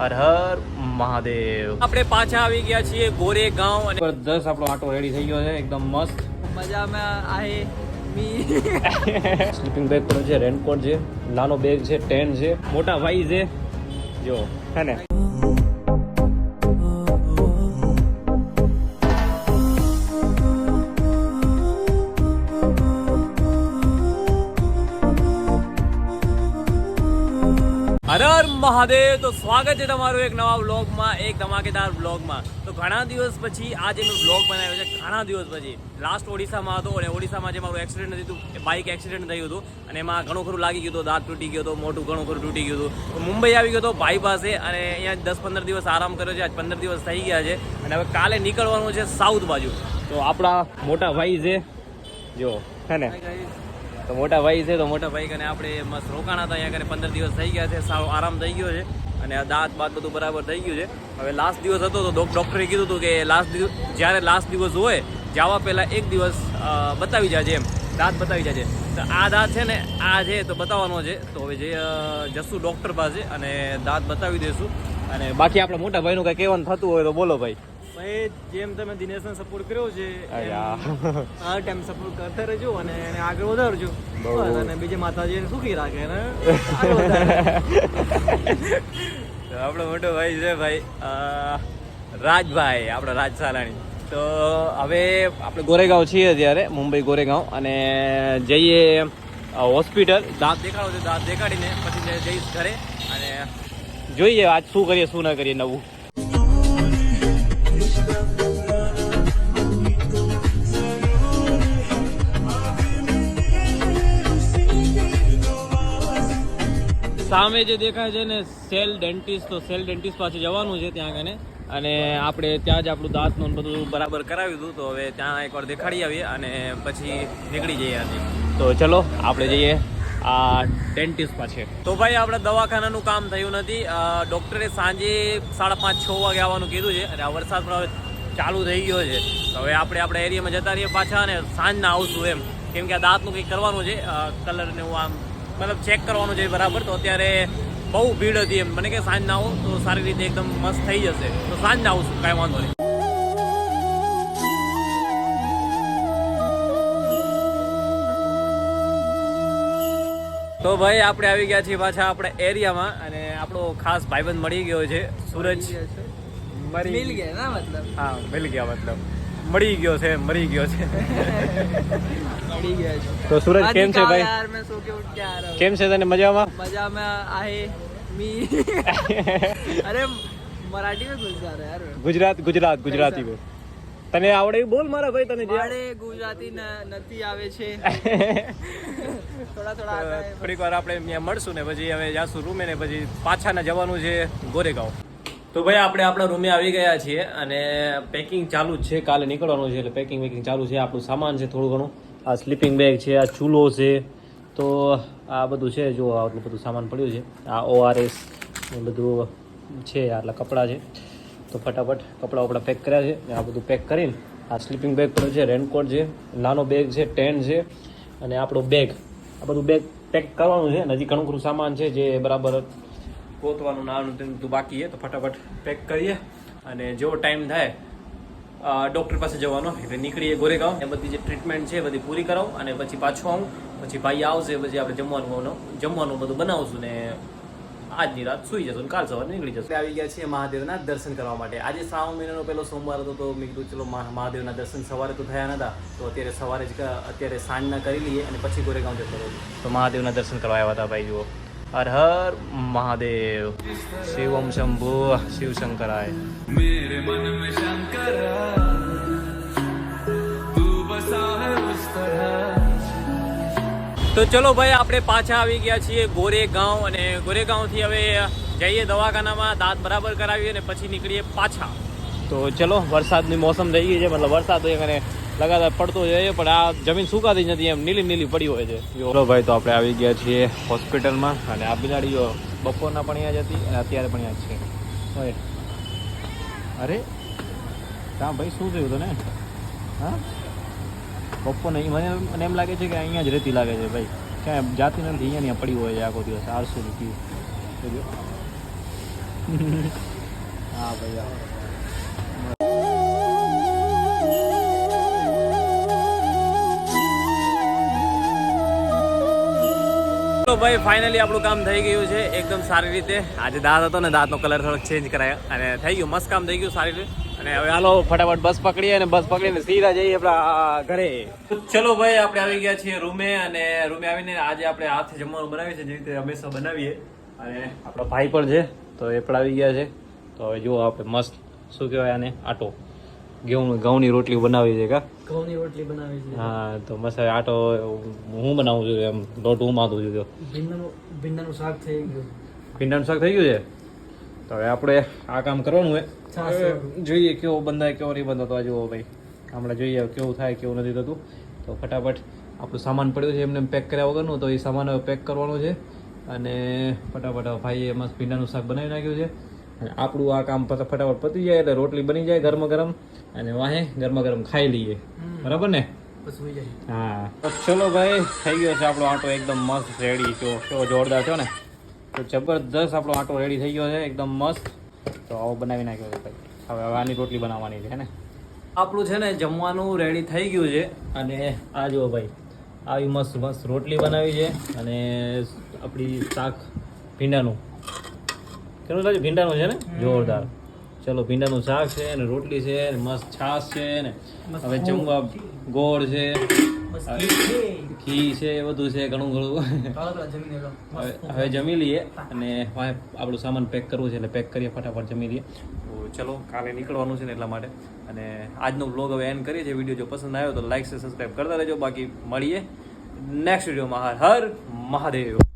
હર હર મહાદેવ. આપણે પાછા આવી ગયા છીએ ગોરે ગાંવ અને દસ આપણો આટો રેડી થઈ ગયો છે એકદમ મસ્ત. મજામાં આહે સ્લીપિંગ બેગ પણ છે રેનકોટ છે નાનો બેગ છે ટેન્ટ છે મોટા ભાઈ છે. જો હે ને? હર હર મહાદેવ. તો સ્વાગત છે તમારું એક નવા બ્લોગમાં એક ધમાકેદાર બ્લોગમાં તો ઘણા દિવસ પછી આજે મેં બ્લોગ બનાવ્યો છે, ઘણા દિવસ પછી. લાસ્ટ ઓડિશામાં હતો અને ઓડિશામાં જે મારું એક્સિડન્ટ હતું બાઇક એક્સિડન્ટ થયું હતું. અને એમાં ઘણું ખરું લાગી ગયું હતું, દાંત તૂટી ગયો હતો મોટું ઘણું ખરું તૂટી ગયું હતું. તો મુંબઈ આવી ગયો હતો ભાઈ પાસે અને અહીંયા દસ પંદર દિવસ આરામ કર્યો છે. આજ પંદર દિવસ થઈ ગયા છે. અને હવે કાલે નીકળવાનું છે સાઉથ બાજુ. તો આપણા મોટા ભાઈ છે જો, હે ને? તો મોટા ભાઈ છે, તો મોટા ભાઈ કને આપણે મસ્ત રોકાણા હતા. અહીંયા કને પંદર દિવસ થઈ ગયા છે સારો આરામ થઈ ગયો છે અને આ દાંત બાત બધું બરાબર થઈ ગયું છે. હવે લાસ્ટ દિવસ હતો તો ડોક- ડૉક્ટરે કીધું હતું કે લાસ્ટ દિવસ જ્યારે લાસ્ટ દિવસ હોય, જવા પહેલાં એક દિવસ બતાવી જાજે એમ. દાંત બતાવી જાજે. તો આ દાંત છે ને, આ છે તો બતાવવાનો છે. તો હવે જે જશું ડૉક્ટર પાસે અને દાંત બતાવી દઈશું. અને બાકી આપણે મોટા ભાઈનું કંઈ કહેવાનું થતું હોય તો બોલો ભાઈ. ભાઈ જેમ તમે દિનેશને સપોર્ટ કર્યો છે આ. ટાઈમ સપોર્ટ કરતા રહેજો અને એને આગળ વધારજો. અને બીજે માતાજીને સુખી રાખે તો આપણો મોટો ભાઈ છે ભાઈ રાજભાઈ આપણો રાજ સાલાણી તો હવે આપણે ગોરેગાંવ છીએ અત્યારે મુંબઈ ગોરેગાંવ અને જઈએ હોસ્પિટલ. દાંત દેખાડો છે દાંત દેખાડીને પછી જઈશ ઘરે. અને જોઈએ આજ શું કરીએ શું ના કરીએ નવું. સામે જે દેખાય છે ને, સેલ ડેન્ટિસ્ટ તો સેલ ડેન્ટિસ્ટ પાસે જવાનું છે ત્યાં કને અને આપણે ત્યાં જ આપણું દાંતનું બધું બરાબર કરાવ્યું હતું, તો હવે ત્યાં એકવાર દેખાડી આવીએ અને પછી નીકળી જઈએ આજે. તો ચલો, આપણે જઈએ આ ડેન્ટિસ્ટ પાસે. તો ભાઈ, આપણે દવાખાનાનું કામ થયું નથી. ડૉક્ટરે સાંજે સાડા પાંચ, છ વાગે આવવાનું કીધું છે અને આ વરસાદ પણ હવે ચાલુ થઈ ગયો છે. તો હવે આપણે આપણા એરિયામાં જતા રહીએ પાછા અને સાંજના આવશું એમ. કેમ કે આ દાંતનું કંઈક કરવાનું છે કલરને હું આમ મતલબ ચેક કરવાનું છે બરાબર તો અત્યારે બહુ ભીડ હતી એમ. મને કે સાંજ ના આવો તો સારી રીતે એકદમ મસ્ત થઈ જશે. તો સાંજ ના આવશું કાંઈ વાંધો નહીં. તો ભાઈ આપણે આવી ગયા છીએ પાછા આપણે એરિયામાં અને આપણો ખાસ ભાઈબંધ મળી ગયો છે સૂરજ. ગયા મતલબ? હા મિલ ગયા મતલબ. મળી ગયો છે મરી ગયા છે. તો સુરજ કેમ છે ભાઈ? યાર મેં સો કે ઉઠ કે આ રહા કેમ છે તને મજામાં? મજામાં આહે મી. અરે મરાઠી મે ઘુસ જા યાર. ગુજરાત ગુજરાત ગુજરાતી મે તને આવડે બોલ મારા ભાઈ તને જે આવડે ગુજરાતી નથી આવે છે. થોડા થોડા થોડીક વાર આપણે અહીંયા મળશું ને પછી હવે જાશું રૂમે ને પછી પાછા ને જવાનું છે ગોરેગાંવ. તો ભાઈ આપણે આપણા રૂમે આવી ગયા છીએ અને પેકિંગ ચાલુ જ છે કાલે નીકળવાનું છે એટલે પેકિંગ વેકિંગ ચાલુ છે આપણું સામાન છે થોડું ઘણું. આ સ્લીપિંગ બેગ છે, આ ચૂલો છે, તો આ બધું છે, જો આટલું બધું સામાન પડ્યું છે. આ ઓઆરએસ એ બધું છે, આટલા કપડાં છે. તો ફટાફટ કપડાં વપડા પેક કર્યા છે. આ બધું પેક કરીને આ સ્લીપિંગ બેગ પડ્યો છે રેનકોટ છે, નાનો બેગ છે ટેન્ટ છે, અને આપણો બેગ આ બધું બેગ પેક કરવાનું છે. હજી ઘણું ખરું સામાન છે, જે બરાબર ગોતવાનું નાનું બધું બાકી છે. તો ફટાફટ પેક કરીએ. અને જેવો ટાઈમ થાય ડૉક્ટર પાસે જવાનો. એટલે નીકળીએ ગોરેગાંવ. એ બધી જે ટ્રીટમેન્ટ છે બધી પૂરી કરાવું અને પછી પાછું આવું. પછી ભાઈ આવશે પછી આપણે જમવાનું જમવાનું બધું બનાવશું ને આજની રાત સુઈ જશું કાલ સવારે નીકળી જશું. આવી ગયા છીએ મહાદેવના દર્શન કરવા માટે. આજે શ્રાવણ મહિનાનો પહેલો સોમવાર હતો તો મેં કીધું ચલો મહાદેવના દર્શન સવારે તો થયા નતા. તો અત્યારે સવારે જ અત્યારે સાંજના કરી લઈએ અને પછી ગોરેગાંવ જતો રહું તો મહાદેવના દર્શન કરવા આવ્યા હતા ભાઈ જુઓ. હર હર મહાદેવ શિવમ શંભુ શિવ શંકરાય મેરે મન મે શંકર તો ચલો ભાઈ આપણે પાછા આવી ગયા છીએ ગોરેગાંવ અને ગોરેગાંવથી હવે જઈએ દવાખાનામાં દાંત બરાબર કરાવીએ અને પછી નીકળીએ પાછા. તો ચલો વરસાદની મોસમ થઈ ગઈ છે મતલબ વરસાદ હોય અને લગાતાર પડતો જાય પણ આ જમીન સુકાતી નથી, એમ નીલી નીલી પડી હોય છે. ચલો ભાઈ, તો આપણે આવી ગયા છીએ હોસ્પિટલમાં અને આ બિલાડીઓ બપોરના પણ અહીંયા જ હતી અને અત્યારે પણ અહીંયા જ છે. અરે, હા ભાઈ, શું થયું તને? હા? બપોરને મને મને એમ લાગે છે કે અહીંયા જ રહેતી લાગે છે ભાઈ. ક્યાંય જાતી નથી, અહીંયા અહીંયા પડી હોય છે આખો દિવસ આરસું રૂપિયું હા ભાઈ તો ભાઈ ફાઇનલી આપણું કામ થઈ ગયું છે એકદમ સારી રીતે. આજે દાંત હતો ને, દાંતનો કલર થોડોક ચેન્જ કરાયો અને થઈ ગયું, મસ્ત કામ થઈ ગયું સારી રીતે. અને હવે હાલો, ફટાફટ બસ પકડીએ અને બસ પકડીને સીધા જઈએ આપણા ઘરે. ચલો ભાઈ, આપણે આવી ગયા છીએ રૂમે અને રૂમે આવીને આજે આપણે હાથે જમવાનું બનાવીએ છીએ, જેવી રીતે હંમેશા બનાવીએ. અને આપણો ભાઈ પણ છે, તો એ પણ આવી ગયા છે. તો હવે જુઓ આપણે મસ્ત, શું કહેવાય આને, આટો. ઘઉં ઘઉંની રોટલી બનાવી છે કા? ઘઉંની રોટલી બનાવી છે. હા તો મસ્ત આટો હું બનાવું છું એમ લોટ હું માથું છું ભીંડાનું ભીંડાનું શાક થઈ ગયું. ભીંડાનું શાક થઈ ગયું છે? તો હવે આપણે આ કામ કરવાનું હોય જોઈએ કેવો બંધાય કેવો નહીં બંધાતો આ જુઓ ભાઈ. હમણાં જોઈએ કેવું થાય કેવું નથી થતું. તો ફટાફટ આપણું સામાન પડ્યું છે એમને પેક કર્યા વગરનું તો એ સામાન પેક કરવાનું છે. અને ફટાફટ ભાઈએ મસ્ત ભીંડાનું શાક બનાવી નાખ્યું છે. અને આપણું આ કામ ફટાફટ પતી જાય એટલે રોટલી બની જાય ગરમ ગરમ અને વાહે ગરમા ગરમ ખાઈ લઈએ. બરાબર ને? હા. તો ચલો ભાઈ થઈ ગયો છે આપણો આટો એકદમ મસ્ત રેડી જો કેવો જોરદાર છો ને. તો જબરદસ્ત આપણો આટો રેડી થઈ ગયો છે એકદમ મસ્ત. તો આવો બનાવી નાખ્યો છે ભાઈ. હવે હવે આની રોટલી બનાવવાની છે ને? આપણું છે ને જમવાનું રેડી થઈ ગયું છે. અને આ જુઓ ભાઈ આવી મસ્ત મસ્ત રોટલી બનાવી છે અને આપણી શાક ભીંડાનું. કેવું લાગે ભીંડાનું છે ને? જોરદાર. ચલો ભીંડાનું શાક છે ને રોટલી છે ને મસ્ત છાશ છે ને. હવે જમવા ગોળ છે. ઘી છે. એ બધું છે ઘણું ઘણું. હવે હવે જમી લઈએ અને આપણું સામાન પેક કરવું છે એટલે પેક કરીએ ફટાફટ જમી લઈએ. તો ચલો કાલે નીકળવાનું છે ને એટલા માટે. અને આજનો બ્લોગ હવે એન્ડ કરીએ. છીએ વીડિયો જો પસંદ આવ્યો તો લાઈક છે સબસ્ક્રાઈબ કરતા રહેજો. બાકી મળીએ નેક્સ્ટ વિડીયોમાં હર હર મહાદેવ.